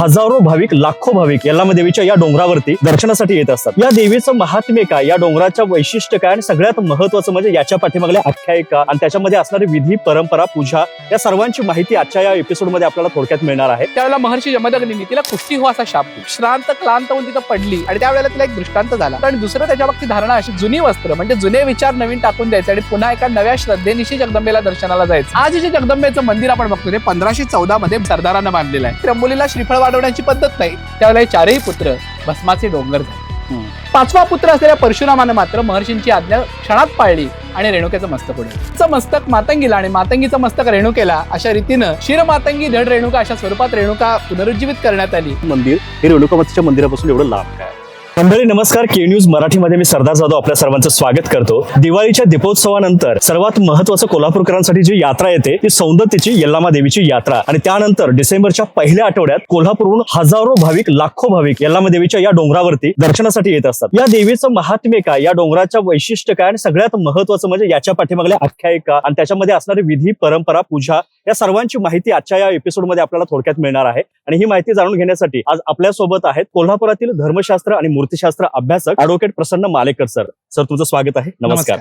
हजारो भाविक लाखो भाविक यल्लामा देवीच्या या डोंगरावरती दर्शनासाठी येत असतात. या देवीचं महात्म्य काय? या डोंगराच्या वैशिष्ट्य काय? आणि सगळ्यात महत्वाचं म्हणजे याच्या पाठीमागल्या आख्यायिका आणि त्याच्यामध्ये असणारी विधी परंपरा पूजा या सर्वांची माहिती आजच्या या एपिसोडमध्ये आपल्याला थोडक्यात मिळणार आहे. त्यावेळेला महर्षी जमदग्नींनी तिला कुस्ती हो असा शाप श्रांत क्लांत होऊन तिथं पडली आणि त्यावेळेला तिला एक दृष्टांत झाला. आणि दुसरं त्याच्या बाबतीत धारणा अशी जुनी वस्त्र म्हणजे जुने विचार नवीन टाकून द्यायचे आणि पुन्हा एका नव्या श्रद्धेनिशी जगदंबेला दर्शनाला जायचं. आज जे जगदंबेचं मंदिर आपण बघतो ते पंधराशे चौदा मध्ये सरदारांना बांधलेलं आहे. त्र्यंबोलीला श्रीफळ वाढवण्याची पद्धत नाही. त्यावेळेला हे चारही पुत्र भस्माचे डोंगर झाले. पाचवा पुत्र असलेल्या परशुरामानं मात्र महर्षींची आज्ञा क्षणात पाळली आणि रेणुकेचं मस्तक उडवलं. मस्तक मातंगीला आणि मातंगीचं मस्तक रेणुकेला अशा रीतीनं शिर मातंगी धड रेणुका अशा स्वरूपात रेणुका पुनरुज्जीवित करण्यात आली. मंदिर हे रेणुकामातीच्या मंदिरापासून एवढं लांब काय? मंडळी नमस्कार. के न्यूज मराठीमध्ये मी सरदार जाधव आपल्या सर्वांचं स्वागत करतो. दिवाळीच्या दीपोत्सवानंतर सर्वात महत्वाचं कोल्हापूरकरांसाठी जी यात्रा येते ती सौंदत्यची यल्लामा देवीची यात्रा. आणि त्यानंतर डिसेंबरच्या पहिल्या आठवड्यात कोल्हापूरहून हजारो भाविक लाखो भाविक यल्लामा देवीच्या या डोंगरावरती दर्शनासाठी येत असतात. या देवीचं महात्म्य काय? या डोंगराच्या वैशिष्ट्य काय? आणि सगळ्यात महत्वाचं म्हणजे याच्या पाठीमागल्या आख्यायिका आणि त्याच्यामध्ये असणारी विधी परंपरा पूजा या सर्वांची माहिती आजच्या या एपिसोडमध्ये आपल्याला थोडक्यात मिळणार आहे. आणि ही माहिती जाणून घेण्यासाठी आज आपल्यासोबत आहेत कोल्हापुरातील धर्मशास्त्र आणि मूर्तीशास्त्र अभ्यासक advocate Prasanna Malekar sir sir तुमचं स्वागत आहे. नमस्कार.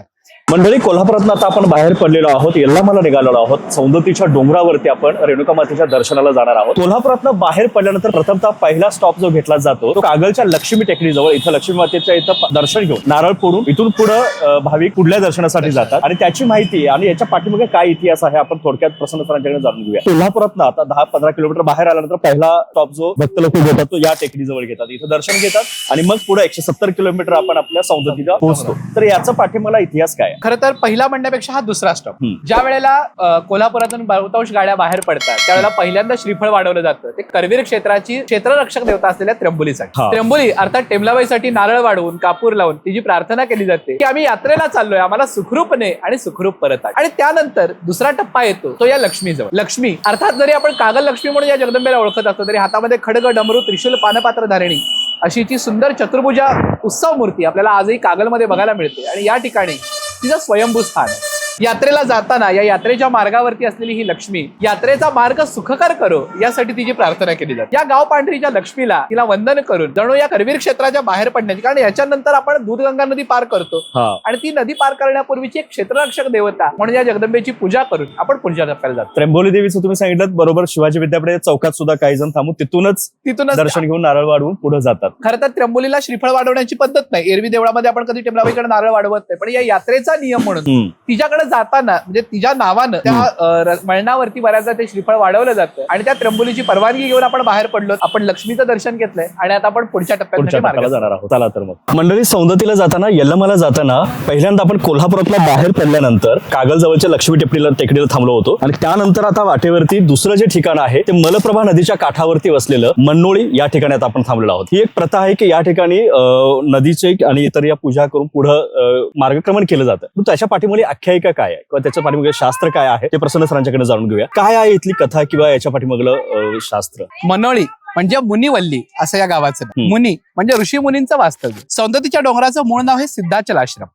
मंडळी कोल्हापुरातून आता आपण बाहेर पडलेलो आहोत. यल्लामाला निघालेलो आहोत. सौंदतीच्या डोंगरावरती आपण रेणुका मातेच्या दर्शनाला जाणार आहोत. कोल्हापुरातनं बाहेर पडल्यानंतर प्रथमतः पहिला स्टॉप जो घेतला जातो तो कागलच्या लक्ष्मी टेकडीजवळ इथं लक्ष्मी मातेच्या इथं दर्शन घेऊन नारळ फोडून इथून पुढे भाविक पुढल्या दर्शनासाठी जातात. आणि त्याची माहिती आणि याच्या पाठीमागे काय इतिहास आहे आपण थोडक्यात प्रसन्न सरांच्याकडे जाणून घेऊया. कोल्हापुरातनं आता दहा पंधरा किलोमीटर बाहेर आल्यानंतर पहिला स्टॉप जो भक्त लोक घेतात तो या टेकडीजवळ घेतात. इथं दर्शन घेतात आणि मग पुढे एकशे सत्तर किलोमीटर आपण आपल्या सौंदतीला पोहोचतो. तर याचा पाठीमाला इतिहास काय आहे? खर तर पहिला म्हणण्यापेक्षा हा दुसरा स्टॉप. ज्या वेळेला कोल्हापुरातून बहुतांश गाड्या बाहेर पडतात त्यावेळेला पहिल्यांदा श्रीफळ वाढवलं जातं ते करवीर क्षेत्राची क्षेत्ररक्षक देवता असलेल्या त्र्यंबोलीसाठी. त्र्यंबोली अर्थात टेमलाबाईसाठी नारळ वाढवून कापूर लावून तिची प्रार्थना केली जाते की आम्ही यात्रेला चाललोय आम्हाला सुखरूपणे आणि सुखरूप परत आण. आणि त्यानंतर दुसरा टप्पा येतो तो या लक्ष्मीजवळ लक्ष्मी अर्थात जरी आपण कागल लक्ष्मी म्हणून या जगदंबेला ओळखत असतो तरी हातामध्ये खडग डमरू त्रिशूल पानपात्र धारिणी अशी ती सुंदर चतुर्भुजा उत्सव मूर्ती आपल्याला आजही कागलमध्ये बघायला मिळते आणि या ठिकाणी तिचं स्वयंभू स्थान आहे यात्रेला जाताना या यात्रेच्या मार्गावरती असलेली ही लक्ष्मी यात्रेचा मार्ग सुखकर करो यासाठी तिची प्रार्थना केली जाते. या गाव पांढरीच्या लक्ष्मीला तिला वंदन करून जणू या करवीर क्षेत्राच्या बाहेर पडण्याची कारण याच्यानंतर आपण दूधगंगा नदी पार करतो. हा. आणि ती नदी पार करण्यापूर्वीची एक क्षेत्ररक्षक देवता म्हणून या जगदंबेची पूजा करून आपण पुढच्या टप्प्याला जातो. त्र्यंबोली देवीचं तुम्ही सांगितलं बरोबर शिवाजी विद्यापीठ चौकात सुद्धा काही जण थांबून तिथूनच तिथूनच दर्शन घेऊन नारळ वाढवून पुढे जातात. खरं तर त्र्यंबोलीला श्रीफळ वाढवण्याची पद्धत नाही. एरवी देवळामध्ये आपण कधी टेंबलाबाईकडे नारळ वाढवत नाही. पण या यात्रेचा नियम म्हणून. तिच्याकडे जाताना म्हणजे तिच्या नावानं त्या मळणावरती बऱ्याचदा ते श्रीफळ वाढवलं जातं. आणि त्या त्र्यंबोलीची परवानगी घेऊन आपण बाहेर पडलो आपण लक्ष्मीचं दर्शन घेतलंय आणि आता आपण पुढच्या टप्प्यात जाणार आहोत. चला तर मग. मंडळी सौंदतीला जाताना यल्लमाला जाताना पहिल्यांदा आपण कोल्हापुरातला बाहेर पडल्यानंतर कागल जवळच्या लक्ष्मी टेकडीला टेकडीला थांबलो होतो. आणि त्यानंतर आता वाटेवरती दुसरं जे ठिकाण आहे ते मलप्रभा नदीच्या काठावरती वसलेलं मन्नोळी या ठिकाणी आता आपण थांबलेलो आहोत. ही एक प्रथा आहे की या ठिकाणी अं, नदीचे आणि इतर या पूजा करून पुढं मार्गक्रमण केलं जातं. त्याच्या पाठीमागे आख्यायिका काय आहे? किंवा त्याच्या पाठीमागे शास्त्र काय आहे? ते प्रसन्न सरांच्याकडे जाणून घेऊया. काय आहे इथली कथा किंवा याच्या पाठीमागलं शास्त्र? मनोळी म्हणजे मुनिवल्ली असं या गावाचं. मुनी म्हणजे ऋषी मुनींचं वास्तव्य. सौंदतीच्या डोंगराचं मूळ नाव हे सिद्धाचल आश्रम.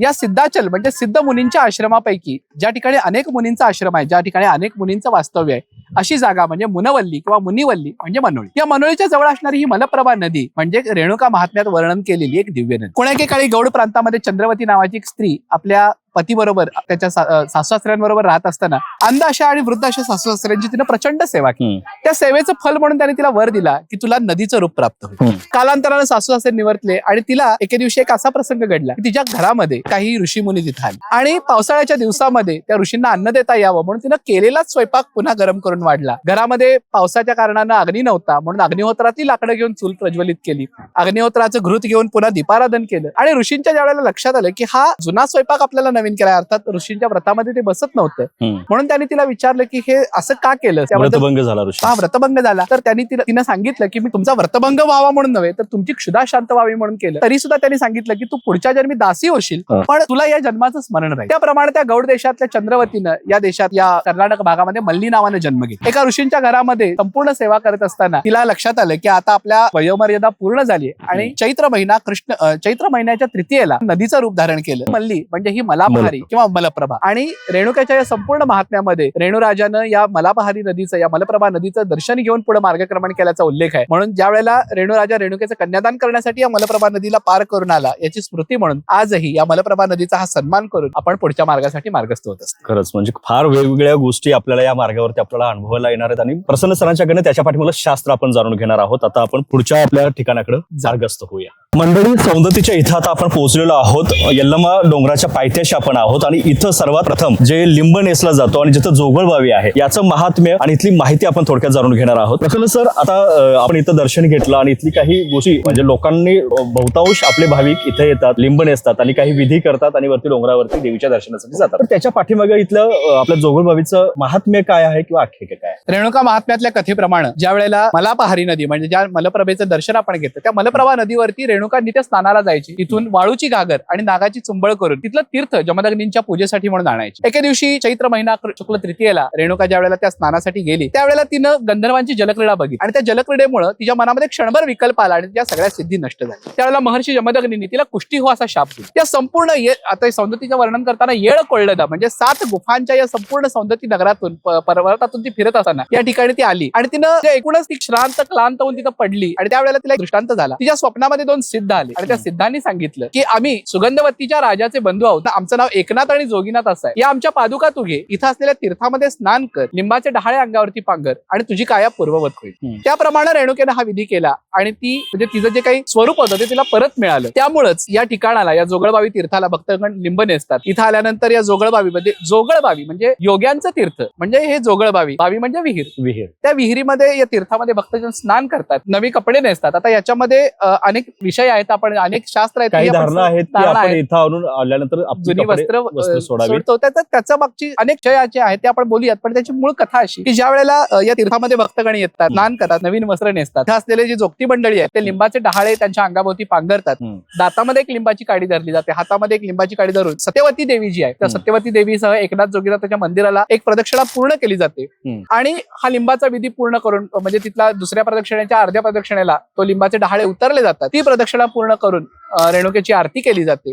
या सिद्धाचल म्हणजे सिद्ध मुनींच्या आश्रमापैकी ज्या ठिकाणी अनेक मुनींचा आश्रम आहे ज्या ठिकाणी अनेक मुनींचं वास्तव्य आहे अशी जागा म्हणजे मुनवल्ली किंवा मुनिवल्ली म्हणजे मनोळी. या मनोळीच्या जवळ असणारी ही मलप्रभा नदी म्हणजे रेणुका महात्म्यात वर्णन केलेली एक दिव्य नदी. कोणाके काळी गौड प्रांतामध्ये चंद्रवती नावाची एक स्त्री आपल्या पतीबरोबर त्याच्या सासूसासऱ्यांबरोबर राहत असताना अंध अशा आणि वृद्ध अशा सासूसासऱ्यांची तिनं प्रचंड सेवा केली. त्या सेवेचं फल म्हणून त्याने तिला वर दिला की तुला नदीचं रूप प्राप्त होईल. कालांतरानं सासू सासरे निवर्तले आणि तिला एके दिवशी एक असा प्रसंग घडला की तिच्या घरामध्ये काही ऋषीमुनी तिथं आले. आणि पावसाळ्याच्या दिवसामध्ये त्या ऋषींना अन्न देता यावं म्हणून तिनं केलेलाच स्वयंपाक पुन्हा गरम करून वाढला. घरामध्ये पावसाच्या कारणानं अग्नी नव्हता म्हणून अग्निहोत्रातली लाकडं घेऊन चूल प्रज्वलित केली. अग्निहोत्राचं घृत घेऊन पुन्हा दीपाराधन केलं. आणि ऋषींच्या ज्या वेळेला लक्षात आलं की हा जुना स्वयंपाक आपल्याला नवीन केला अर्थात ऋषींच्या व्रतामध्ये ते बसत नव्हतं. म्हणून त्यांनी तिला विचारलं की हे असं का केलं व्रतभंग झाला ऋषी. हा व्रतभंग झाला. तर त्यांनी तिला तिनं सांगितलं की मी तुमचा व्रतभंग व्हावा म्हणून नव्हे तर तुमची क्षुधा शांत व्हावी म्हणून केलं. तरी सुद्धा त्यांनी सांगितलं की तू पुढच्या जन्मी दासी होशील. पण तुला या जन्माचं स्मरण राहील. त्याप्रमाणे त्या गौड देशातल्या चंद्रवतीनं या देशात या कर्नाटक भागामध्ये मल्ली नावाने जन्म घेतला. एका ऋषींच्या घरामध्ये संपूर्ण सेवा करत असताना तिला लक्षात आलं की आता आपल्या वयोमर्यादा पूर्ण झाली आणि चैत्र महिना कृष्ण चैत्र महिन्याच्या तृतीयेला नदीचं रूप धारण केलं. मल्ली म्हणजे ही मला मलापहारी किंवा मलप्रभा. आणि रेणुकाच्या या संपूर्ण महात्म्यामध्ये रेणुराजानं या मलापहारी नदीचं या मलप्रभा नदीचं दर्शन घेऊन पुढे मार्गक्रमण केल्याचा उल्लेख आहे. म्हणून ज्या वेळेला रेणुराजा रेणुकेचं कन्यादान करण्यासाठी या मलप्रभा नदीला पार करून आला याची स्मृती म्हणून आजही या मलप्रभा नदीचा हा सन्मान करून आपण पुढच्या मार्गासाठी मार्गस्थ होत असतो. खरंच म्हणजे फार वेगवेगळ्या गोष्टी आपल्याला या मार्गावरती आपल्याला अनुभवायला येणार आहेत आणि प्रसन्न सरांच्याकडनं त्याच्या पाठीमागलं शास्त्र आपण जाणून घेणार आहोत. आता आपण पुढच्या आपल्या ठिकाणाकडे जागस्त होऊया. मंडळी सौंदतीच्या इथं आता आपण पोहोचलेलो आहोत. यल्लमा डोंगराच्या पायथ्याशी आपण आहोत आणि इथं सर्वात प्रथम जे लिंब नेसला जातो आणि जिथं जोगळबावी आहे याचं महात्म्य आणि इथली माहिती आपण थोडक्यात जाणून घेणार आहोत. प्रथम सर आता आपण इथं दर्शन घेतलं आणि इथली काही गोष्टी म्हणजे लोकांनी बहुतांश आपले भाविक इथे येतात लिंब नेसतात आणि काही विधी करतात आणि वरती डोंगरावरती देवीच्या दर्शनासाठी जातात. तर त्याच्या पाठीमागे इथलं आपल्या जोगळबावीचं महात्म्य काय आहे किंवा आख्यायिका काय रेणुका महात्म्यातल्या कथेप्रमाणे ज्या वेळेला मलापहारी नदी म्हणजे ज्या मलप्रभेचं दर्शन आपण घेतलं त्या मलप्रभा नदीवरती रेणुका नित्य स्नानाला जायची. तिथून वाळूची घागर आणि नागाची चुंबळ करून तिथलं तीर्थ जमदग्नींच्या पूजेसाठी म्हणून आणायची. एके दिवशी चैत्र महिना शुक्ल तृतीयेला रेणुका ज्या वेळेला त्या स्नानासाठी गेली त्यावेळेला तिनं गंधर्वांची जलक्रीडा बघितली. आणि त्या जलक्रीडेमुळे तिच्या मनामध्ये क्षणभर विकल्प आला आणि त्या सगळ्या सिद्धी नष्ट झाल्या. त्यावेळेला महर्षी जमदग्नींनी तिला कुष्टी हो असा शाप दिला. त्या संपूर्ण ये- आता हे सौंदतीचं वर्णन करताना येळ कोळलं म्हणजे सात गुफांच्या या संपूर्ण सौंदती नगरातून पर्वतातून ती फिरत असताना या ठिकाणी ती आली. आणि तिनं एकूणच ती श्रांत क्लांत होऊन तिथं पडली आणि त्यावेळेला तिला दृष्टांत झाला. तिच्या स्वप्नामध्ये दोन सिद्ध आले. आणि त्या सिद्धांनी सांगितलं की आम्ही सुगंधवतीच्या राजाचे बंधू आहोत. आमचं नाव एकनाथ आणि जोगीनाथ असं आहे. या आमच्या पादुका तू घे इथं असलेल्या तीर्थामध्ये स्नान कर लिंबाचे डहाळे अंगावरती पांगर आणि तुझी काया पूर्ववत होईल. त्याप्रमाणे रेणुकेनं हा विधी केला आणि ती म्हणजे तिचं जे काही स्वरूप होतं ते तिला परत मिळालं. त्यामुळेच या ठिकाणाला या जोगळबावी तीर्थाला भक्तगण लिंब नेसतात. इथं आल्यानंतर या जोगळबावीमध्ये जोगळबावी म्हणजे योग्यांचं तीर्थ. म्हणजे हे जोगळबावी बावी म्हणजे विहीर. विहीर. त्या विहिरीमध्ये या तीर्थामध्ये भक्तजन स्नान करतात नवी कपडे नेसतात. आता याच्यामध्ये अनेक विषय आहेत आपण अनेक शास्त्र आहेत काही धारणा आहेत आपण. इथं आणून आल्यानंतर जुनी वस्त्र सोडतो त्याचा त्याच्या मागची अनेक विषयाचे आहेत ते आपण बोलूयात पण त्याची मूळ कथा अशी की ज्या वेळेला या तीर्थामध्ये भक्तगण येतात स्नान करतात नवीन वस्त्र नेसतात असलेले जी जोगती मंडळी आहेत ते लिंबाचे डहाळे त्यांच्या अंगाभोवती पांघरतात. दातामध्ये एक लिंबाची काडी धरली जाते हातामध्ये एक लिंबाची काडी धरून सत्यवती देवी जी आहे त्या. सत्यवती देवीसह एकनाथ जोगीनाथाच्या मंदिराला एक प्रदक्षिणा पूर्ण केली जाते. आणि हा लिंबाचा विधी पूर्ण करून म्हणजे तिथला दुसऱ्या प्रदक्षिणेच्या अर्ध्या प्रदक्षिणेला तो लिंबाचे डहाळे उतरले जातात ती प्रदक्षिणा पूर्ण करून रेणुकेची आरती केली जाते.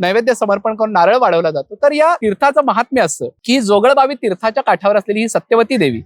नैवेद्य समर्पण करून नारळ वाढवला जातो तर या तीर्थाचं महात्म्य असं की जोगळबावी तीर्थाच्या काठावर असलेली ही सत्यवती देवी.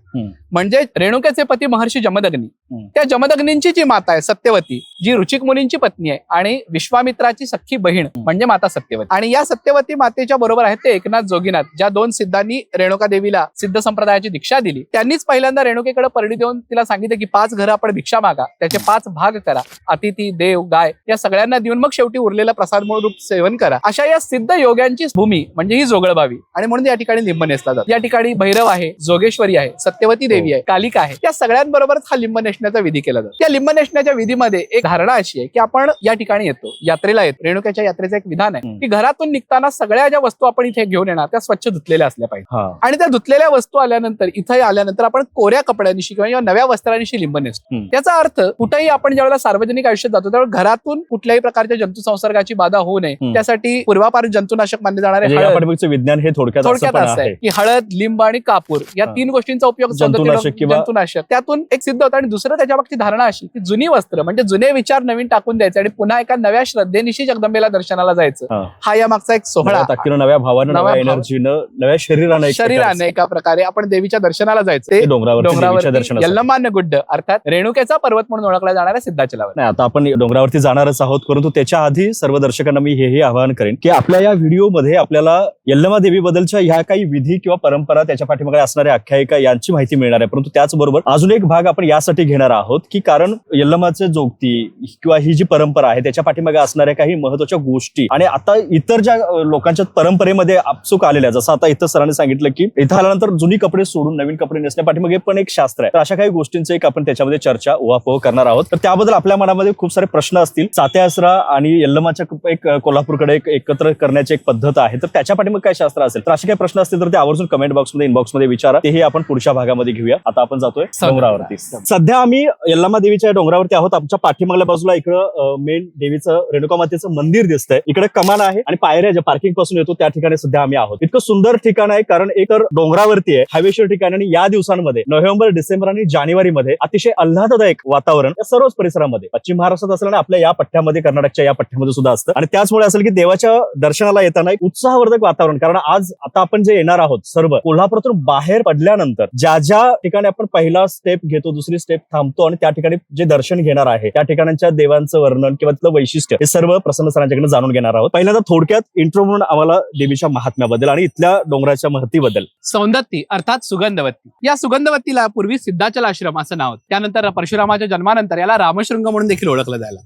म्हणजे रेणुकेचे पती महर्षी जमदग्नी. त्या जमदग्नींची जी माता आहे सत्यवती जी रुचिक मुनींची पत्नी आहे आणि विश्वामित्राची सख्खी बहीण म्हणजे माता सत्यवती. आणि या सत्यवती मातेच्या बरोबर आहेत ते एकनाथ जोगीनाथ ज्या दोन सिद्धांनी रेणुका देवीला सिद्ध संप्रदायाची दीक्षा दिली. त्यांनीच पहिल्यांदा रेणुकेकडे परडी देऊन तिला सांगितलं की पाच घरं आपण भिक्षा मागा त्याचे पाच भाग करा. अतिथी देव गाय या सगळ्यांना देऊन मग शेवटी उरलेलं प्रसाद म्हणून रूप सेवन करा. अशा या सिद्ध योग्यांची भूमी म्हणजे ही जोगळबावी. आणि म्हणून या ठिकाणी लिंब नेसला जातो. या ठिकाणी भैरव आहे जोगेश्वरी आहे सत्यवती देवी आहे कालिका आहे. या सगळ्यांबरोबरच हा लिंब नेसण्याचा विधी केला जातो या लिंब नेसण्याच्या विधीमध्ये एक धारणा अशी आहे की आपण या ठिकाणी येतो यात्रेला येतो रेणुक्याच्या यात्रेचं एक विधान आहे. की घरातून निघताना सगळ्या ज्या वस्तू आपण इथे घेऊन येणार त्या स्वच्छ धुतलेल्या असल्या पाहिजे आणि त्या धुतलेल्या वस्तू आल्यानंतर इथे आल्यानंतर आपण कोऱ्या कपड्यांशी किंवा नव्या वस्त्रांशी लिंब नेसतो. त्याचा अर्थ कुठेही आपण ज्यावेळेला सार्वजनिक आयुष्यात जातो त्यावेळेला घरातून कुठल्याही प्रकारच्या जंतू संसर्गाची बाधा होऊ नये. त्यासाठी पूर्वापार जंतुनाशक मानले जाणारे म्हणजे विज्ञान हे थोडक्यात थोडक्यात असं आहे की हळद लिंब आणि कापूर या. तीन गोष्टींचा उपयोग जंतुनाशक त्यातून एक सिद्ध होतं आणि दुसरं त्याच्या बाबतीत धारणा अशी की जुनी वस्त्र म्हणजे जुने विचार नवीन टाकून द्यायचे आणि पुन्हा एका नव्या श्रद्धेनिशी जगदंबेला दर्शनाला जायचं. हा. या मागचा एक सोहळा नव्या भावानं नव्या एनर्जीनं नव्या शरीरानं शरीराने एका प्रकारे आपण देवीच्या दर्शनाला जायचं. दर्शनासाठी. यल्लमान्य गुड्ड अर्थात रेणुकेचा पर्वत म्हणून ओळखला जाणाऱ्या सिद्धाचलावर नाही आता आपण डोंगरावरती जाणारच आहोत परंतु त्याच्या आधी सर्व दर्शकांना मी हेही आवाहन करेन की आपल्या या व्हिडिओमध्ये आपल्याला यल्लमा देवी बद्दलच्या ह्या काही विधी किंवा परंपरा त्याच्या पाठीमागे असणाऱ्या आख्यायिका यांची माहिती मिळणार आहे. परंतु त्याचबरोबर अजून एक भाग आपण यासाठी घेणार आहोत की कारण यल्लमाचे जोगती किंवा ही जी परंपरा आहे त्याच्या पाठीमागे असणाऱ्या काही महत्त्वाच्या गोष्टी. आणि आता इतर ज्या लोकांच्या परंपरेमध्ये आपसूक आलेल्या जसं आता इथं सरांनी सांगितलं की इथं आल्यानंतर जुनी कपडे सोडून नवीन कपडे नेसण्या पाठीमागे पण एक शास्त्र आहे. तर अशा काही गोष्टींचं एक आपण त्याच्यामध्ये चर्चा उहापोह करणार आहोत. तर त्याबद्दल आपल्या मनामध्ये खूप सारे प्रश्न असतील. सात्या आसरा आणि यल्लमाच्या एक कोल्हापूरकडे एक एकत्र करण्याची एक पद्धत आहे. तर त्याच्या पाठीमागे काय शास्त्र असेल? तर असे काही प्रश्न असतील तर ते आवर्जून कमेंट बॉक्समध्ये इनबॉक्समध्ये विचारा. तेही आपण पुढच्या भागामध्ये घेऊया. आता आपण जातोय डोंगरावरती. सध्या आम्ही यल्लामा देवीच्या डोंगरावरती आहोत. आमच्या पाठीमागल्या बाजूला इकडं मेन देवीचं रेणुका मातेचं मंदिर दिसतंय. इकडे कमान आहे आणि पायऱ्या ज्या पार्किंगपासून येतो त्या ठिकाणी सध्या आम्ही आहोत. इतकं सुंदर ठिकाण आहे कारण एक तर डोंगरावरती आहे हवेशीर ठिकाण आणि या दिवसांमध्ये नोव्हेंबर डिसेंबर आणि जानेवारीमध्ये अतिशय आल्हाददायक वातावरण या सर्वच परिसरामध्ये. पश्चिम महाराष्ट्रात असल्याने आपल्या या पठ्ठ्यामध्ये कर्नाटकच्या या या पठ्ठ्यामध्ये सुद्धा असतं. आणि त्याचमुळे असेल की देवाच्या दर्शनाला येताना एक उत्साहवर्धक वातावरण कारण आज आता आपण जे येणार आहोत सर्व कोल्हापुरातून बाहेर पडल्यानंतर ज्या ज्या ठिकाणी आपण पहिला स्टेप घेतो दुसरी स्टेप थांबतो आणि त्या ठिकाणी जे दर्शन घेणार आहे त्या ठिकाणांच्या देवांचं वर्णन किंवा तिथलं वैशिष्ट्य हे सर्व प्रसन्न सरांच्याकडे जाणून घेणार आहोत. पहिल्यांदा थोडक्यात इंट्रो म्हणून आम्हाला देवीच्या महात्म्याबद्दल आणि इथल्या डोंगराच्या महतीबद्दल. सौंदत्ती अर्थात सुगंधवत्ती या सुगंधवत्तीला पूर्वी सिद्धाचल आश्रम असं नाव त्यानंतर परशुरामाच्या जन्मानंतर याला रामशृंग म्हणून देखील ओळखलं जायला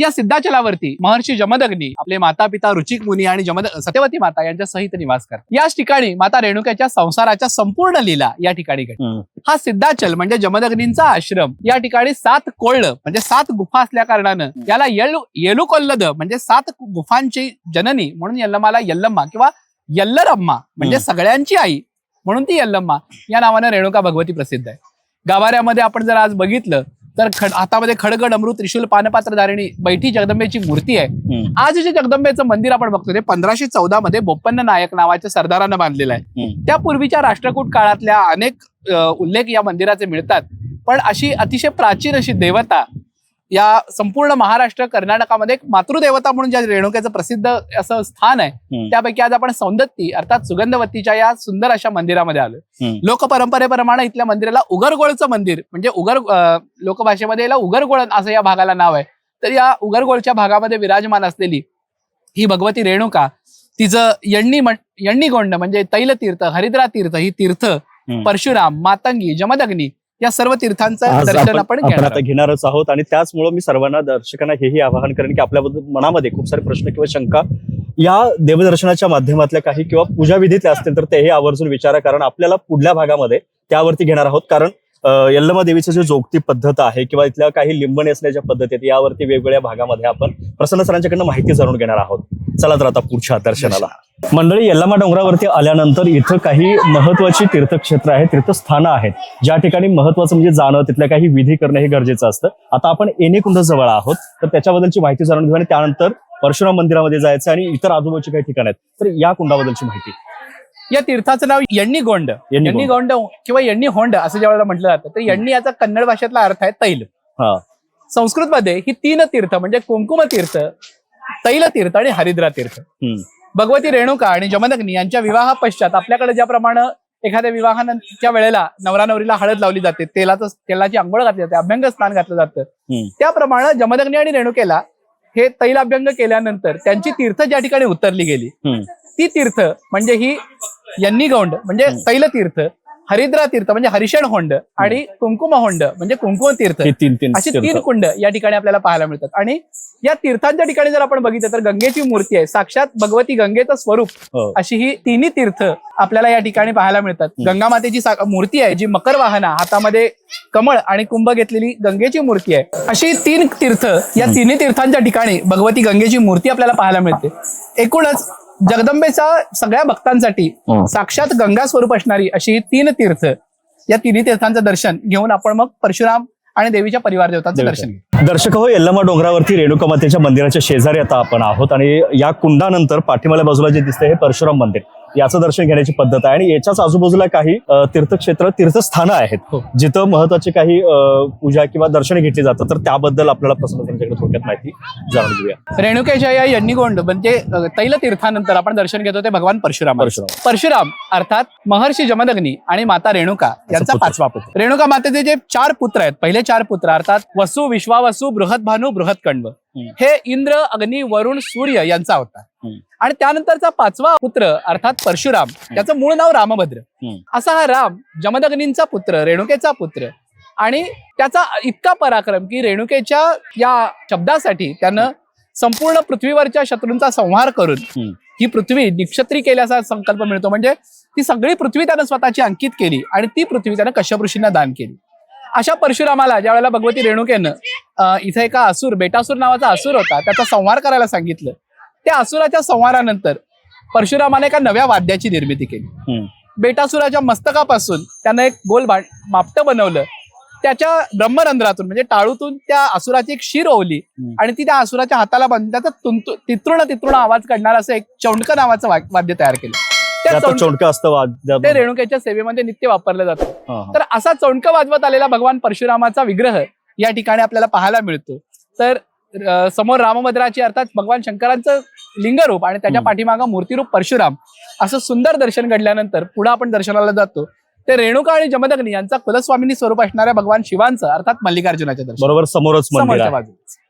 या सिद्धाचलावरती महर्षी जमदग्नी आपले माता पिता रुचिक मुनी आणि जमद सत्यवती माता यांच्या सहित निवास करतात. याच ठिकाणी माता रेणुकाच्या संसाराच्या संपूर्ण लीला या ठिकाणी. हा सिद्धाचल म्हणजे जमदग्नींचा आश्रम. या ठिकाणी सात कोळलं म्हणजे सात गुफा असल्या कारणानं याला येलू येलुकोल्लद म्हणजे सात गुफांची जननी म्हणून यल्लमाला यल्लम्मा किंवा यल्लरम्मा म्हणजे. सगळ्यांची आई म्हणून ती यल्लम्मा या नावानं रेणुका भगवती प्रसिद्ध आहे. गाभाऱ्यामध्ये आपण जर आज बघितलं तर खड हातामध्ये खडगड अमृत त्रिशूल पानपात्र धारिणी बैठी जगदंबेची मूर्ती आहे. आज जे जगदंबेचं मंदिर आपण बघतो ते पंधराशे चौदा मध्ये बोप्पन्न नायक नावाच्या सरदारानं बांधलेलं आहे हम्म. त्या पूर्वीच्या राष्ट्रकूट काळातल्या अनेक उल्लेख या मंदिराचे मिळतात पण अशी अतिशय प्राचीन अशी देवता या संपूर्ण महाराष्ट्र कर्नाटकामध्ये एक मातृदेवता म्हणून ज्या रेणुकेचं प्रसिद्ध असं स्थान आहे. त्यापैकी आज आपण सौंदत्ती अर्थात सुगंधवतीच्या या सुंदर अशा मंदिरामध्ये आलो. लोकपरंपरेप्रमाणे इथल्या मंदिराला उगरगोळचं मंदिर म्हणजे उगर लोकभाषेमध्ये याला उगरगोळ असं या भागाला नाव आहे तर या उगरगोळच्या भागामध्ये विराजमान असलेली ही भगवती रेणुका तिचं यण्णी यण्णी गोंड म्हणजे तैलतीर्थ हरिद्रा तीर्थ ही तीर्थ. परशुराम मातंगी जमदग्नी या सर्व तीर्थांचं दर्शन आपण घेणारच आहोत आणि त्याचमुळे मी सर्वांना दर्शकांना हेही आवाहन करेन की आपल्याबद्दल मनामध्ये खूप सारे प्रश्न किंवा शंका या देवदर्शनाच्या माध्यमातल्या काही किंवा पूजा विधीतल्या असतील तर तेही आवर्जून विचारा कारण आपल्याला पुढल्या भागामध्ये त्यावरती घेणार आहोत. कारण यल्लमा देवीचं जे जोगती पद्धत आहे किंवा इथल्या काही लिंब नेसण्याच्या पद्धती आहेत यावरती वेगवेगळ्या भागामध्ये आपण प्रसन्न सरांच्याकडनं माहिती जाणून घेणार आहोत. चला तर आता पुढच्या दर्शनाला. मंडळी यल्लमा डोंगरावरती आल्यानंतर इथं काही महत्वाची तीर्थक्षेत्र आहेत तीर्थस्थानं आहेत. ज्या ठिकाणी महत्वाचं म्हणजे जाणं तिथल्या काही विधी करणं हे गरजेचं असतं. आता आपण एनेकुंड जवळ आहोत तर त्याच्याबद्दलची माहिती जाणून घेऊ आणि त्यानंतर परशुराम मंदिरामध्ये जायचं आणि इतर आजूबाजूची काही ठिकाणं आहेत. तर या कुंडाबद्दलची माहिती. या तीर्थाचं नाव यण्णी गोंड. यण्णी गोंड. किंवा यण्णी होंड असं ज्या वेळेला म्हटलं जातं तर यण्णी याचा कन्नड भाषेतला अर्थ आहे तैल. हा. संस्कृतमध्ये ही तीन तीर्थ म्हणजे कुंकुम तीर्थ तैल तीर्थ आणि हरिद्रा तीर्थ. भगवती रेणुका आणि जमदग्नी यांच्या विवाहा पश्चात आपल्याकडे ज्याप्रमाणे एखाद्या विवाहाच्या वेळेला नवरा नवरीला हळद लावली जाते तेलाचं तेलाची आंघोळ घातली जाते अभ्यंग स्नान घातलं जातं. त्याप्रमाणे जमदग्नी आणि रेणुकेला हे तैल अभ्यंग केल्यानंतर त्यांची तीर्थ ज्या ठिकाणी उतरली गेली. ती तीर्थ म्हणजे ही यन्नी गौंड म्हणजे तैल तीर्थ हरिद्रा तीर्थ म्हणजे हरिशण होंड आणि कुंकुम होंड म्हणजे कुंकुम तीर्थ. तीन तीन अशी. तीन कुंड या ठिकाणी आपल्याला पाहायला मिळतात. आणि या तीर्थांच्या ठिकाणी जर आपण बघितलं तर गंगेची मूर्ती आहे. साक्षात भगवती गंगेचं स्वरूप हो. अशी ही तिन्ही तीर्थ आपल्याला या ठिकाणी पाहायला मिळतात. गंगा मातेची मूर्ती आहे जी मकर वाहना हातामध्ये कमळ आणि कुंभ घेतलेली गंगेची मूर्ती आहे. अशी तीन तीर्थ या तिन्ही तीर्थांच्या ठिकाणी भगवती गंगेची मूर्ती आपल्याला पाहायला मिळते. एकूणच जगदंबेचा सगळ्या भक्तांसाठी हो. साक्षात गंगा स्वरूप असणारी अशी तीन तीर्थ या तिन्ही तीर्थांचं दर्शन घेऊन आपण मग परशुराम आणि देवीच्या परिवार देवतांचं दर्शन दर्शक हो यल्लमा डोंगरावरती रेणुका मातेच्या मंदिराच्या शेजारी आता आपण आहोत आणि या कुंडानंतर पाठीमाल्या बाजूला जे दिसतंय हे परशुराम मंदिर. याचं दर्शन घेण्याची पद्धत आहे आणि याच्याच आजूबाजूला काही तीर्थक्षेत्र तीर्थस्थानं आहेत हो. जिथं महत्वाची काही पूजा किंवा दर्शने घेतली जातात तर त्याबद्दल आपल्याला प्रसन्न त्यांच्याकडे थोडक्यात माहिती जाणून घेऊया रेणुकेच्या या यन्नीगोंड म्हणजे अ, तैल तीर्थानंतर आपण दर्शन घेतो ते भगवान परशुराम परशुराम. परशुराम अर्थात महर्षी जमदग्नी आणि माता रेणुका यांचा. पाचवा पुत्र रेणुका मातेचे जे चार पुत्र आहेत पहिले चार पुत्र अर्थात वसु विश्वावसु बृहदभानू बृहदकंड हम्म. हे इंद्र अग्नी वरुण सूर्य यांचा होता. आणि त्यानंतरचा पाचवा पुत्र अर्थात परशुराम त्याचं मूळ नाव रामभद्र. असा हा राम जमदग्नींचा पुत्र रेणुकेचा पुत्र. आणि त्याचा इतका पराक्रम की रेणुकेच्या या शब्दासाठी त्यानं संपूर्ण पृथ्वीवरच्या शत्रूंचा संहार करून. ही पृथ्वी निक्षत्री केल्याचा संकल्प मिळतो. म्हणजे ती सगळी पृथ्वी त्यानं स्वतःची अंकित केली आणि ती पृथ्वी त्यानं कश्यप ऋषींना दान केली. अशा परशुरामाला ज्या वेळेला भगवती रेणुकेनं इथे एका असुर बेटासूर नावाचा असुर होता त्याचा संहार करायला सांगितलं त्या असुराच्या संहारानंतर परशुरामाने एका नव्या वाद्याची निर्मिती केली. बेटासुराच्या मस्तकापासून त्यानं एक गोल मापटं बनवलं त्याच्या ब्रह्मरंध्रातून म्हणजे टाळूतून त्या असुराची एक शिर ओवली. आणि ती त्या असुराच्या हाताला बांधून त्याचा तुंतु- तित्रुण तित्रुण आवाज काढणारं असं एक चौंडक नावाचं वाद्य तयार केलं त्या त्यात चौंड- चोंडकं असतं वाद्यात. ते रेणुकेच्या सेवेमध्ये नित्य वापरलं जातं हा, हा. तर असा चौंडक वाजवत आलेला भगवान परशुरामाचा विग्रह या ठिकाणी आपल्याला पाहायला मिळतो तर अ, समोर रामभद्राची अर्थात भगवान शंकरांचं लिंगरूप आणि त्याच्या हम्म. पाठीमागं मूर्तिरूप परशुराम असं सुंदर दर्शन घडल्यानंतर पुढे आपण दर्शनाला जातो ते रेणुका आणि जमदग्नी यांचा कुलस्वामिनी स्वरूप असणाऱ्या भगवान शिवांचं अर्थात मल्लिकार्जुनाच्या दर्शन बरोबर समोरच मंदिर समोरच्या आहे बाजूला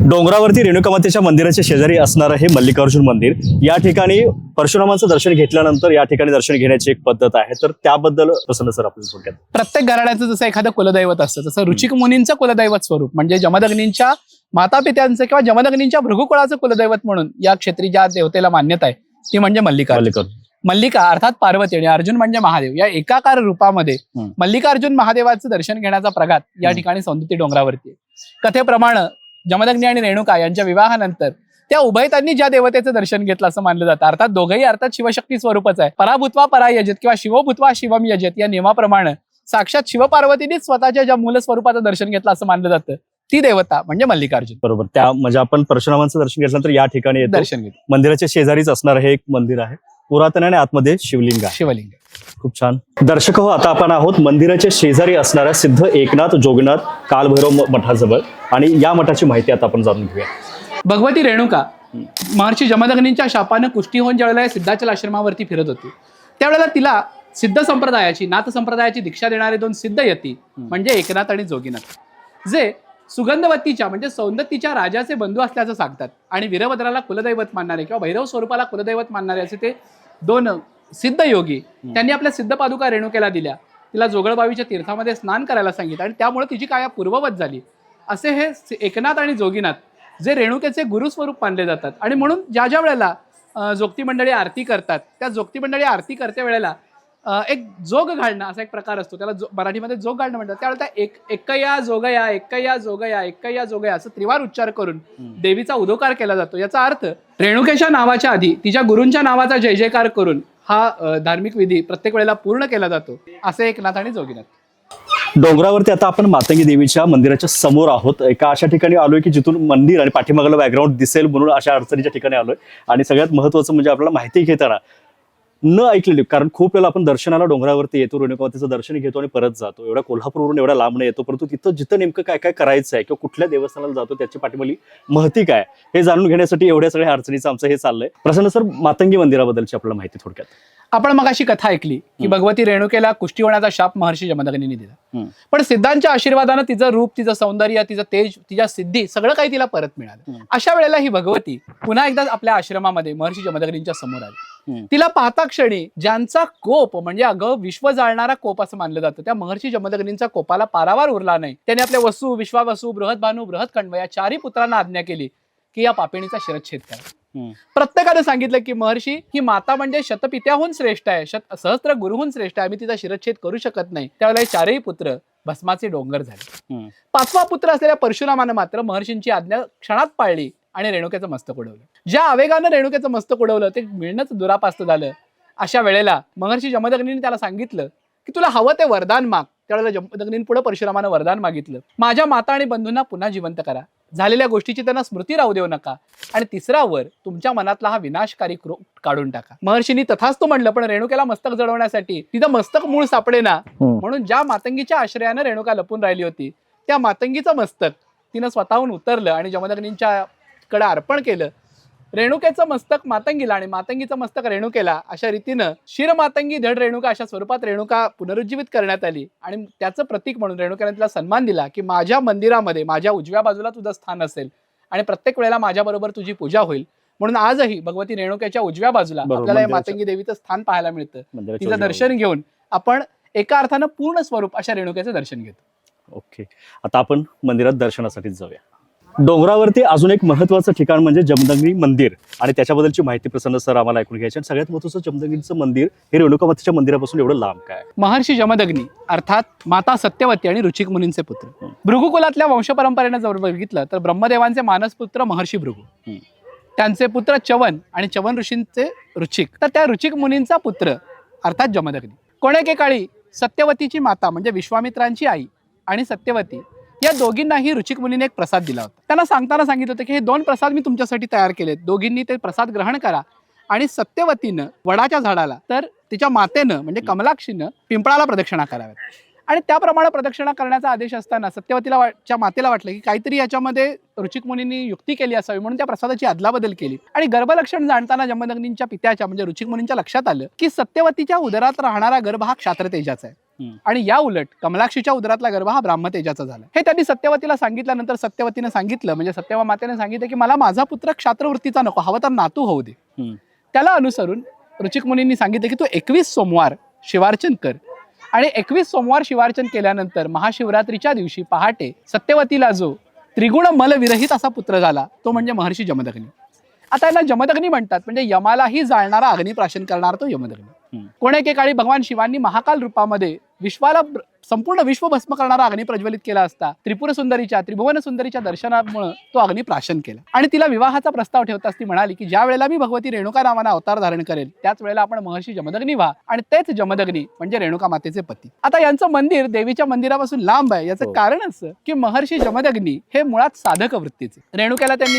डोंगरावरती रेणुकामातेच्या मंदिराच्या शेजारी असणारं हे मल्लिकार्जुन मंदिर या ठिकाणी परशुरामांचं दर्शन घेतल्यानंतर या ठिकाणी दर्शन घेण्याची एक पद्धत आहे. तर त्याबद्दल प्रसन्न सर आपण थोडक्यात. प्रत्येक घराण्याचं जसं एखादं कुलदैवत असतं तसं रुचिक मुनींचं कुलदैवत स्वरूप म्हणजे जमदग्नींच्या माता पित्यांचं किंवा जमदग्नींच्या भृगुकुळाचं कुलदैवत म्हणून या क्षेत्री ज्या देवतेला मान्यता आहे ती म्हणजे मल्लिका मल्लिका अर्थात पार्वती आणि अर्जुन म्हणजे महादेव. या एकाकार रूपामध्ये. मल्लिकार्जुन महादेवाचं दर्शन घेण्याचा प्रघात या. ठिकाणी सौंदत्ती डोंगरावरती कथेप्रमाणे जमदग्नी आणि रेणुका यांच्या विवाहानंतर त्या उभयतांनी ज्या देवतेचं दर्शन घेतलं असं मानलं जातं. अर्थात दोघंही अर्थात शिवशक्ती स्वरूपच आहे. पराभूतवा परा यजत किंवा शिवभूतवा शिवम यजत या नियमाप्रमाणे साक्षात शिवपार्वतीनेच स्वतःच्या ज्या मूल स्वरूपाचं दर्शन घेतलं असं मानलं जातं ती देवता म्हणजे मल्लिकार्जुन. बरोबर. त्या म्हणजे आपण परशुरामांचं दर्शन घेतल्यानंतर या ठिकाणी दर्शन घेतो. मंदिराच्या शेजारीच असणारं हे एक मंदिर आहे. पुरातन आणि आतमध्ये शिवलिंग आहे. शिवलिंग. खूप छान. दर्शक हो आता आपण आहोत मंदिराच्या शेजारी असणाऱ्या सिद्ध एकनाथ जोगनाथ कालभैरव मठाजवळ. आणि या मठाची माहिती आता आपण जाणून घेऊया. भगवती रेणुका महर्षी जमदग्नींच्या शापानं कुष्टी होऊन ज्यावेळेला या सिद्धाचल आश्रमावरती फिरत होती त्यावेळेला तिला सिद्ध संप्रदायाची नाथ संप्रदायाची दीक्षा देणारे दोन सिद्ध यती म्हणजे एकनाथ आणि जोगीनाथ. जे सुगंधवतीच्या म्हणजे सौंदतीच्या राजाचे बंधू असल्याचं सांगतात. आणि वीरभद्राला कुलदैवत मानणारे किंवा भैरव स्वरूपाला कुलदैवत मानणारे असे ते दोन सिद्ध योगी त्यांनी आपल्या सिद्ध पादुका रेणुकेला दिल्या. तिला जोगळबावीच्या तीर्थामध्ये स्नान करायला सांगितलं आणि त्यामुळे तिची काया पूर्ववत झाली. असे हे एकनाथ आणि जोगीनाथ जे रेणुकेचे गुरुस्वरूप मानले जातात. आणि म्हणून ज्या ज्या वेळेला जोगती मंडळी आरती करतात त्या जोगती मंडळी आरती करते वेळेला एक जोग घालणं असा एक प्रकार असतो. त्याला जो, मराठीमध्ये जोग घालणं म्हणतात. त्यावेळेला त्या एक एकया जोगया एकया जोगया एकया जोगया असं त्रिवार उच्चार करून देवीचा उदोकार केला जातो. याचा अर्थ रेणुकेच्या नावाच्या आधी तिच्या गुरूंच्या नावाचा जय जयकार करून हा धार्मिक विधी प्रत्येक वेळेला पूर्ण केला जातो. असे एकनाथ आणि जोगीनाथ. डोंगरावरती आता आपण मातंगी देवीच्या मंदिराच्या समोर आहोत. एका अशा ठिकाणी आलोय की जिथून मंदिर आणि पाठीमागलं बॅकग्राऊंड दिसेल म्हणून अशा अडचणीच्या ठिकाणी आलोय. आणि सगळ्यात महत्वाचं म्हणजे आपल्याला माहिती घेताना न ऐकलेली कारण खूप वेळा आपण दर्शनाला डोंगरावरती येतो रेणुकावतीचं दर्शन घेतो आणि परत जातो एवढ्या कोल्हापूरवरून एवढ्या लांबणं येतो परंतु तिथं जिथं नेमकं काय काय करायचं आहे किंवा कुठल्या देवस्थानाला जातो त्याची पाठीमागली महती काय हे जाणून घेण्यासाठी एवढ्या सगळ्या अडचणीचं आमचं हे चाललंय प्रसन्न सर मातंगी मंदिराबद्दलची आपल्याला माहिती थोडक्यात आपण मग अशी कथा ऐकली की. भगवती रेणुकेला कुष्टी होण्याचा शाप महर्षी जमदग्नींनी दिला. पण सिद्धांच्या आशीर्वादानं तिचं रूप तिचं सौंदर्य तिचं तेज तिच्या सिद्धी सगळं काही तिला परत मिळालं. अशा वेळेला ही भगवती पुन्हा एकदा आपल्या आश्रमामध्ये महर्षी जमदग्नींच्या समोर आली. तिला पाहता क्षणी ज्यांचा कोप म्हणजे अगं विश्व जाळणारा कोप असं मानलं जातं. त्या महर्षी जमदग्नींचा कोपाला पारावार उरला नाही. त्याने आपल्या वसू विश्वावसू बृहत भानू बृहत कण्व या चारही पुत्रांना आज्ञा केली की या पापिणीचा शिरच्छेद करा. प्रत्येकाने सांगितलं की महर्षी ही माता म्हणजे शतपित्याहून श्रेष्ठ आहे शत सहस्त्र गुरुहून श्रेष्ठ आहे आम्ही तिचा शिरच्छेद करू शकत नाही. त्यावेळेला हे चारही पुत्र भस्माचे डोंगर झाले. पाचवा पुत्र असलेल्या परशुरामानं मात्र महर्षींची आज्ञा क्षणात पाळली. आणि रेणुकेचं मस्तक उडवलं. ज्या आवेगानं रेणुकेचं मस्तक उडवलं ते मिळणंच दुरापास्त झालं. अशा वेळेला महर्षी जमदग्नीने त्याला सांगितलं की तुला हवं ते वरदान माग. त्यावेळेला जमदग्नीन पुढे परशुरामानं वरदान मागितलं. माझ्या माता आणि बंधूंना पुन्हा जिवंत करा. झालेल्या गोष्टीची त्यांना स्मृती राहू देऊ नका. आणि तिसरा वर तुमच्या मनातला हा विनाशकारी क्रोध काढून टाका. महर्षींनी तथास्तु म्हणलं पण रेणुकेला मस्तक जडवण्यासाठी तिथं मस्तक मूळ सापडे ना. म्हणून ज्या मातंगीच्या आश्रयानं रेणुका लपून राहिली होती त्या मातंगीचं मस्तक तिनं स्वतःहून उतरलं आणि जमदग्नींच्या कडे अर्पण केलं. रेणुकेचं मस्तक मातंगीला आणि मातंगीचं मस्तक रेणुकेला अशा रीतीनं शिर मातंगी धड रेणुका अशा स्वरूपात रेणुका पुनरुज्जीवित करण्यात आली. आणि त्याचं प्रतीक म्हणून रेणुकेने तिला सन्मान दिला की माझ्या मंदिरामध्ये माझ्या उजव्या बाजूला तुझं स्थान असेल आणि प्रत्येक वेळेला माझ्याबरोबर तुझी पूजा होईल. म्हणून आजही भगवती रेणुकेच्या उजव्या बाजूला आपल्याला या मातंगी देवीचं स्थान पाहायला मिळतं. तिचं दर्शन घेऊन आपण एका अर्थानं पूर्ण स्वरूप अशा रेणुकेचं दर्शन घेतो. ओके. आता आपण मंदिरात दर्शनासाठीच जाऊया. डोंगरावरती अजून एक महत्वाचं ठिकाण म्हणजे जमदग्नी मंदिर. आणि त्याच्याबद्दलची माहिती प्रसन्न सर आम्हाला ऐकून घ्यायची. आणि सगळ्यात महत्वाचं जमदग्नीचं मंदिर हे रेणुकामातीच्या मंदिरापासून एवढं लांब काय? महर्षी जमदग्नी अर्थात माता सत्यवती आणि रुचिक मुनींचे पुत्र. भृगुकुलातल्या वंशपरंपरेनं जर बघितलं तर ब्रह्मदेवांचे मानसपुत्र महर्षी भृगू. त्यांचे पुत्र चवन आणि चवन ऋषींचे रुचिक. तर त्या रुचिक मुनींचा पुत्र अर्थात जमदग्नी. कोणेके काळी सत्यवतीची माता म्हणजे विश्वामित्रांची आई आणि सत्यवती या दोघींनाही रुचिक मुलीने एक प्रसाद दिला होता. त्यांना सांगताना सांगितलं होतं की हे दोन प्रसाद मी तुमच्यासाठी तयार केलेत. दोघींनी ते प्रसाद ग्रहण करा आणि सत्यवतीनं वडाच्या झाडाला तर तिच्या मातेनं म्हणजे कमलाक्षीनं पिंपळाला प्रदक्षिणा कराव्यात. आणि त्याप्रमाणे प्रदक्षिणा करण्याचा आदेश असताना सत्यवतीला वाटच्या मातेला वाटलं की काहीतरी याच्यामध्ये रुचिक मुनींनी युक्ती केली असावी म्हणून त्या प्रसादाची अदलाबदल केली. आणि गर्भलक्षण जाणताना जमदग्नींच्या पित्याच्या म्हणजे रुचिक मुनींच्या लक्षात आलं की सत्यवतीच्या उदरात राहणारा गर्भ हा क्षात्र तेजाचा आहे. आणि या उलट कमलाक्षीच्या उदरातला गर्भ हा ब्राह्म तेजाचा झाला. हे त्यांनी सत्यवतीला सांगितल्यानंतर सत्यवतीने सांगितलं म्हणजे सत्यवा मातेने सांगितलं की मला माझा पुत्र क्षात्रवृत्तीचा नको हवा तर नातू होऊ दे. त्याला अनुसरून रुचिक मुनींनी सांगितलं की तू एकवीस सोमवार शिवार्चन कर. आणि एकवीस सोमवार शिवार्चन केल्यानंतर महाशिवरात्रीच्या दिवशी पहाटे सत्यवतीला जो त्रिगुण मलविरहित असा पुत्र झाला तो म्हणजे महर्षी जमदग्नी. आता यांना जमदग्नी म्हणतात म्हणजे यमालाही जाळणारा अग्निप्राशन करणारा तो यमदग्नी. कोण एकेकाळी भगवान शिवांनी महाकाल रूपामध्ये विश्वाला संपूर्ण विश्व भस्म करणारा अग्नी प्रज्वलित केला असता त्रिपुर सुंदरीच्या त्रिभुवन सुंदरीच्या दर्शनामुळे तो अग्नी प्राशन केला. आणि तिला विवाहाचा प्रस्ताव ठेवताच ती म्हणाली की ज्या वेळेला मी भगवती रेणुका नावाना अवतार धारण करेल त्याच वेळेला आपण महर्षी जमदग्नी व्हा. आणि तेच जमदग्नी म्हणजे रेणुका मातेचे पती. आता यांचं मंदिर देवीच्या मंदिरापासून लांब आहे. याचं हो. कारण असं की महर्षी जमदग्नी हे मुळात साधक वृत्तीचे. रेणुकेला त्यांनी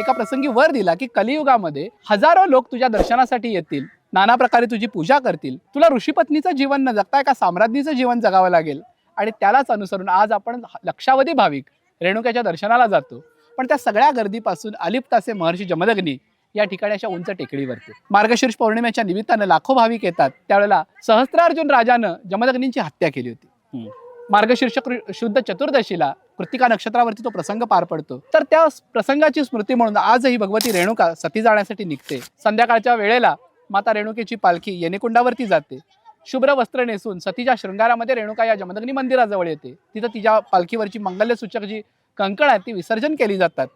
एका प्रसंगी वर दिला की कलियुगामध्ये हजारो लोक तुझ्या दर्शनासाठी येतील. नाना प्रकारे तुझी पूजा करतील. तुला ऋषीपत्नीचं जीवन न जगता एका साम्राज्ञीचं जीवन जगावं लागेल. आणि त्यालाच अनुसरून आज आपण लक्षावधी भाविक रेणुकाच्या दर्शनाला जातो. पण त्या सगळ्या गर्दीपासून अलिप्त असे महर्षी जमदग्नी या ठिकाणी अशा उंच टेकडीवरती मार्गशीर्ष पौर्णिमेच्या निमित्तानं लाखो भाविक येतात. त्यावेळेला सहस्त्रार्जुन राजानं जमदग्नींची हत्या केली होती. मार्गशीर्ष शुद्ध चतुर्दशीला कृतिका नक्षत्रावरती तो प्रसंग पार पडतो. तर त्या प्रसंगाची स्मृती म्हणून आजही भगवती रेणुका सती जाण्यासाठी निघते. संध्याकाळच्या वेळेला माता रेणुकेची पालखी येणेकुंडावरती जाते. शुभ्र वस्त्र नेसून सतीच्या शृंगारामध्ये रेणुका या जमदग्नी मंदिराजवळ येते. तिथं तिच्या पालखीवरची मंगल्यसूचक जी कंकण आहेत ती विसर्जन केली जातात.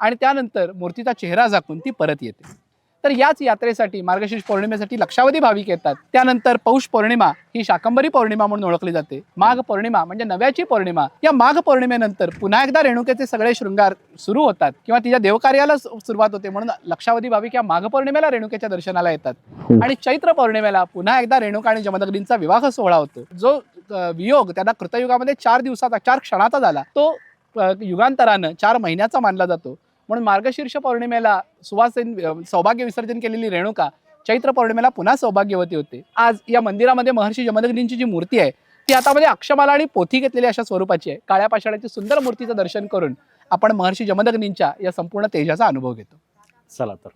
आणि त्यानंतर मूर्तीचा चेहरा झाकून ती परत येते. तर याच यात्रेसाठी मार्गशीर्ष पौर्णिमेसाठी लक्षावधी भाविक येतात. त्यानंतर पौष पौर्णिमा ही शाकंबरी पौर्णिमा म्हणून ओळखली जाते. माघ पौर्णिमा म्हणजे नव्याची पौर्णिमा. या माघ पौर्णिमेनंतर पुन्हा एकदा रेणुकेचे सगळे शृंगार सुरू होतात किंवा तिच्या देवकार्याला सुरुवात होते म्हणून लक्षावधी भाविक या माघ पौर्णिमेला रेणुकेच्या दर्शनाला येतात. आणि चैत्र पौर्णिमेला पुन्हा एकदा रेणुका आणि जमदग्नींचा विवाह सोहळा होतो. जो वियोग त्यांना कृतयुगामध्ये चार दिवसाचा चार क्षणाचा झाला. तो युगांतरानं चार महिन्याचा मानला जातो. म्हणून मार्गशीर्ष पौर्णिमेला सुवासीन सौभाग्य विसर्जन केलेली रेणुका चैत्र पौर्णिमेला पुन्हा सौभाग्यवती होते. आज या मंदिरामध्ये महर्षी जमदग्नींची जी मूर्ती आहे ती आता मध्ये अक्षमाला आणि पोथी घेतलेली अशा स्वरूपाची आहे. काळ्या पाषाणाची सुंदर मूर्तीचं दर्शन करून आपण महर्षी जमदग्नींच्या या संपूर्ण तेजाचा अनुभव घेतो. चला तर.